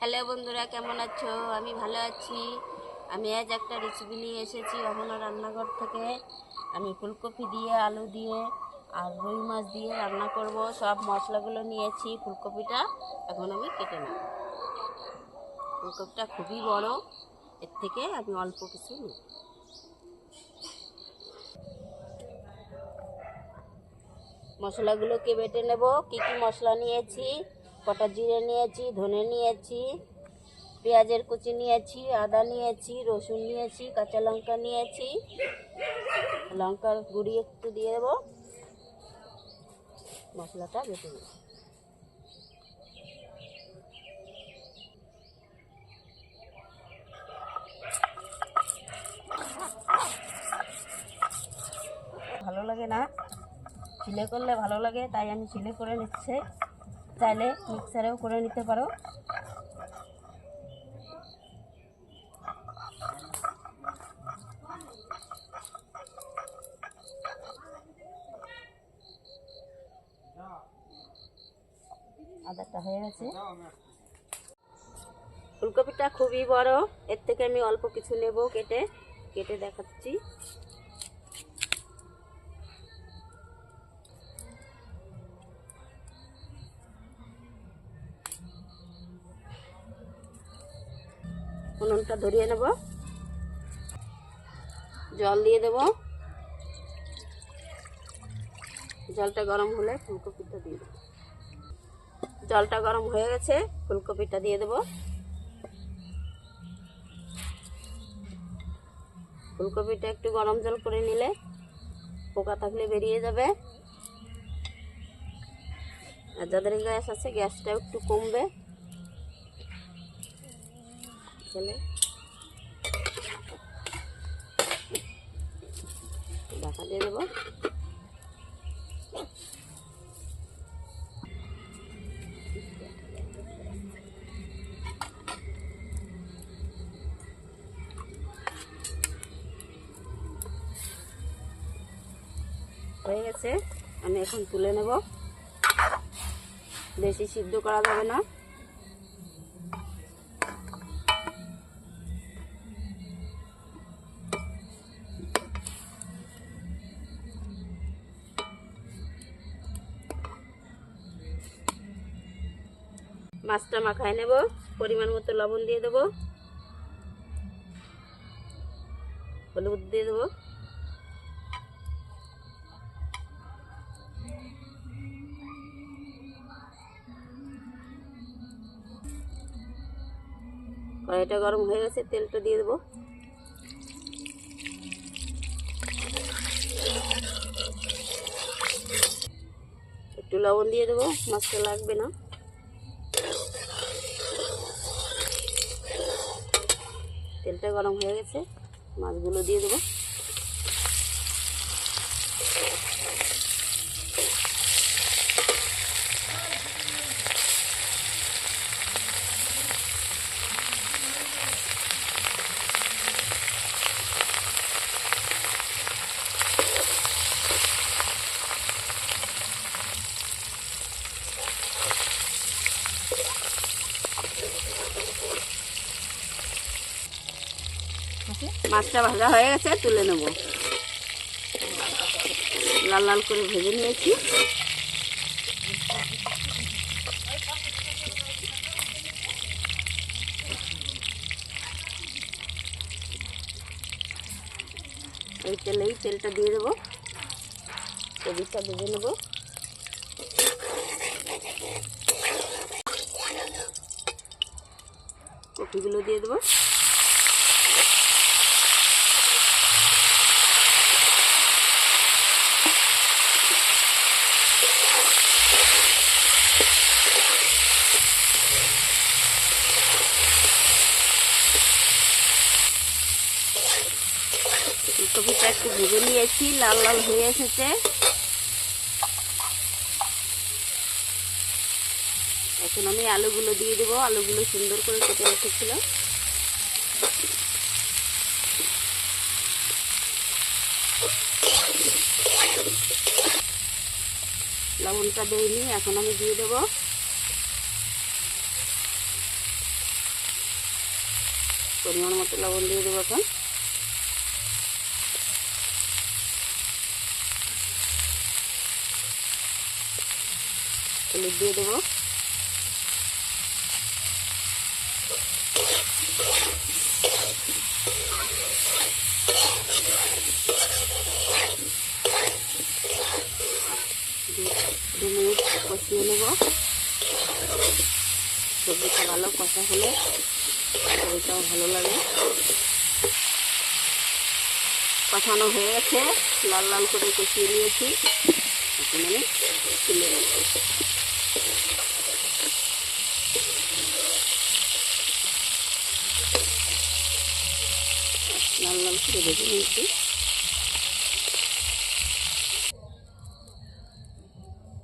Hello বন্ধুরা, কেমন আছো? আমি ভালো আছি। আমি আজ একটা রেসিপি নিয়ে এসেছি অহনা রান্নাঘর থেকে। আমি ফুলকপি দিয়ে, আলু দিয়ে আর রুই মাছ দিয়ে রান্না করব। সব মশলাগুলো নিয়েছি ফুলকপিটা। এখন আমি কেটে নেব। ফুলকপিটা খুবই বড়, এর থেকে আমি অল্প কিছু নেব। মশলাগুলোকে বেটে নেব। কি কি মশলা নিয়েছি? কটা জিরে নিয়েছি, ধনে নিয়েছি, পেঁয়াজের কুচি নিয়েছি, আদা নিয়েছি, রসুন নিয়েছি, কাঁচা লঙ্কা নিয়েছি। লঙ্কার গুঁড়ি একটু দিয়ে দেবো। মশলাটা বেটে নেব। ভালো লাগে না? ছিলে করলে ভালো লাগে, তাই আমি ছিলে করে নিচ্ছে। চাইলে মিক্সারেও করে নিতে পারো। আদাটা হয়ে গেছে। ফুলকপিটা খুবই বড়, এর থেকে আমি অল্প কিছু নেব কেটে কেটে দেখাচ্ছি। উনুনটা ধরিয়ে নেব। জল দিয়ে দেব। জলটা গরম হলে ফুলকপিটা দিয়ে দেবো। জলটা গরম হয়ে গেছে, ফুলকপিটা দিয়ে দেব। ফুলকপিটা একটু গরম জল করে নিলে পোকা থাকলে বেরিয়ে যাবে। আর যাদের গ্যাস আছে গ্যাসটা একটু কমবে। ঢাকা দিয়ে দেবো। হয়ে গেছে। আমি এখন তুলে নেব। বেশি সিদ্ধ করা যাবে না। মাছটা মাখায় নেব, পরিমাণ মতো লবণ দিয়ে দেবো। হলুদ দিয়ে দেবো। কড়াইটা গরম হয়ে গেছে, তেলটা দিয়ে দেবো। একটু লবণ দিয়ে দেবো, মাছটা লাগবে না। তেলটা গরম হয়ে গেছে মাছগুলো দিয়ে দেবো। মাছটা ভাজা হয়ে গেছে, তুলে নেব। লাল লাল করে ভেজে নিয়েছি। এই তেলেই তেলটা দিয়ে দেবো। কবিটা ভেজে নেব। কপিগুলো দিয়ে দেবো ফুলকপিটা একটু ভেজে নিয়েছি, লাল লাল হয়ে এসেছে। এখন আমি আলুগুলো দিয়ে দেবো। আলুগুলো সুন্দর করে কেটে রেখেছিলাম। লবণটা দেইনি, এখন আমি দিয়ে দেবো। পরিমাণ মতো লবণ দিয়ে দেবো এখন। হলুদ দিয়ে দেবো। কষিয়ে নেব। সবজিটা ভালো কষা হলে তরকারিটাও ভালো লাগে। কষানো হয়ে গেছে, লাল লাল করে কষিয়ে নিয়েছি। এখন আমি তুলে নেব লাল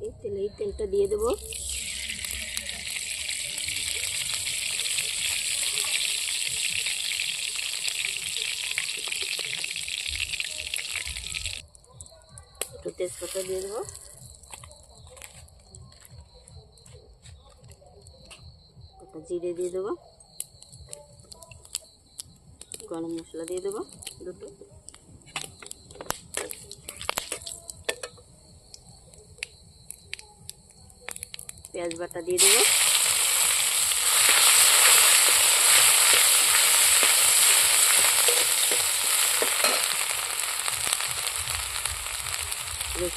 এই তেলে এই তেলটা দিয়ে দেবো একটু তেজপাতা দিয়ে দেবো। জিরে দিয়ে দেবো। গরম মশলা দিয়ে দেবো দুটো। পেঁয়াজ বাটা দিয়ে দেবো।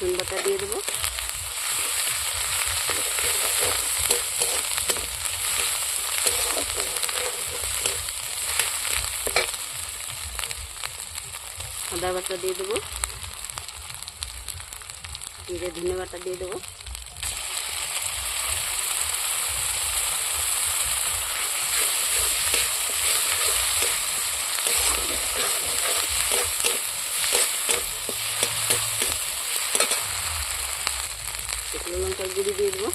রসুন বাটা দিয়ে দেবো। আদা বাটা দিয়ে দেবো। জিরে ধনে বাটা দিয়ে দেবো শুকনো লঙ্কার গুঁড়ি দিয়ে দেবো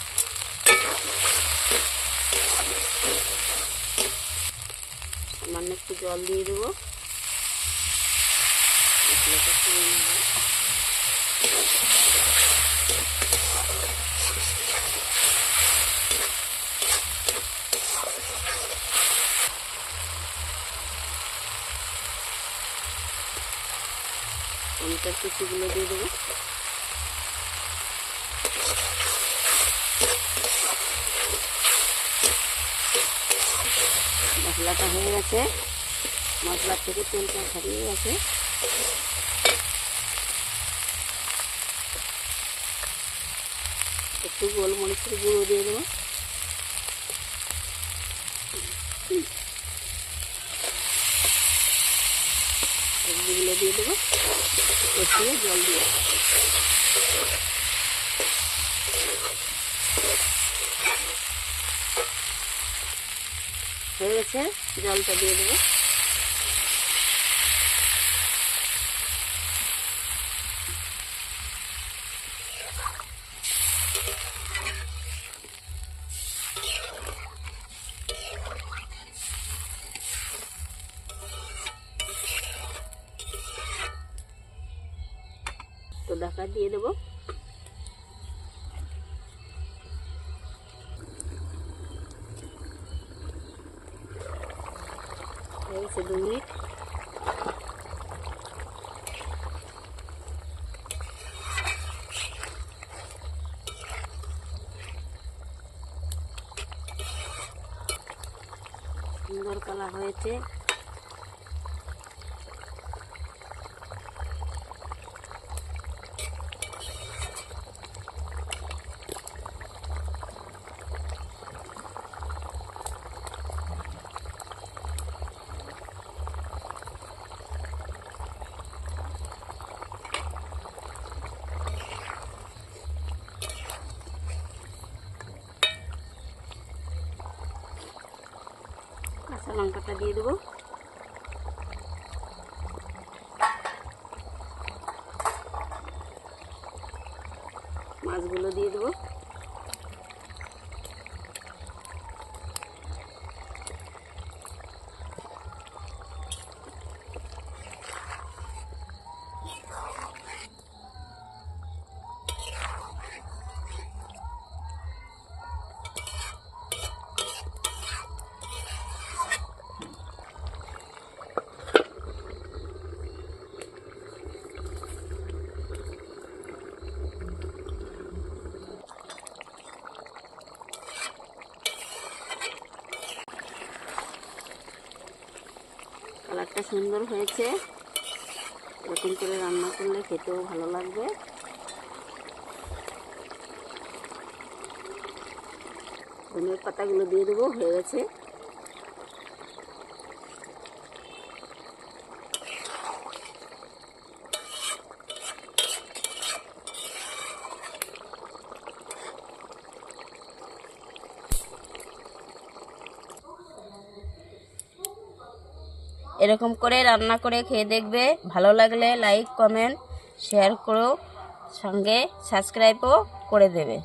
সামান্য একটু জল দিয়ে দেবো। মশলাটা কমিয়ে নেব। কুচিগুলো দিয়ে দেবো। মশলাটা হয়ে গেছে। মশলার থেকে তেলটা ছাড়িয়ে গেছে। একটু গোলমরিচের গুঁড়ো দিয়ে দেবো। সবজিগুলো দিয়ে দেবো। কষিয়ে জল দিয়ে হয়ে গেছে, জলটা দিয়ে দেবো। তো ঢাকা দিয়ে দেবো। হয়ে গেছে দু মিনিট। সুন্দর কালার হয়েছে। কাঁচা লঙ্কাটা দিয়ে দেবো। মাছগুলো দিয়ে দেবো। কালারটা সুন্দর হয়েছে। এরকম করে রান্না করলে খেতেও ভালো লাগবে। ধনের পাতাগুলো দিয়ে দেবো, হয়ে গেছে। এরকম করে রান্না করে খেয়ে দেখবে। ভালো লাগলে লাইক কমেন্ট শেয়ার করো। সঙ্গে সাবস্ক্রাইবও করে দেবে।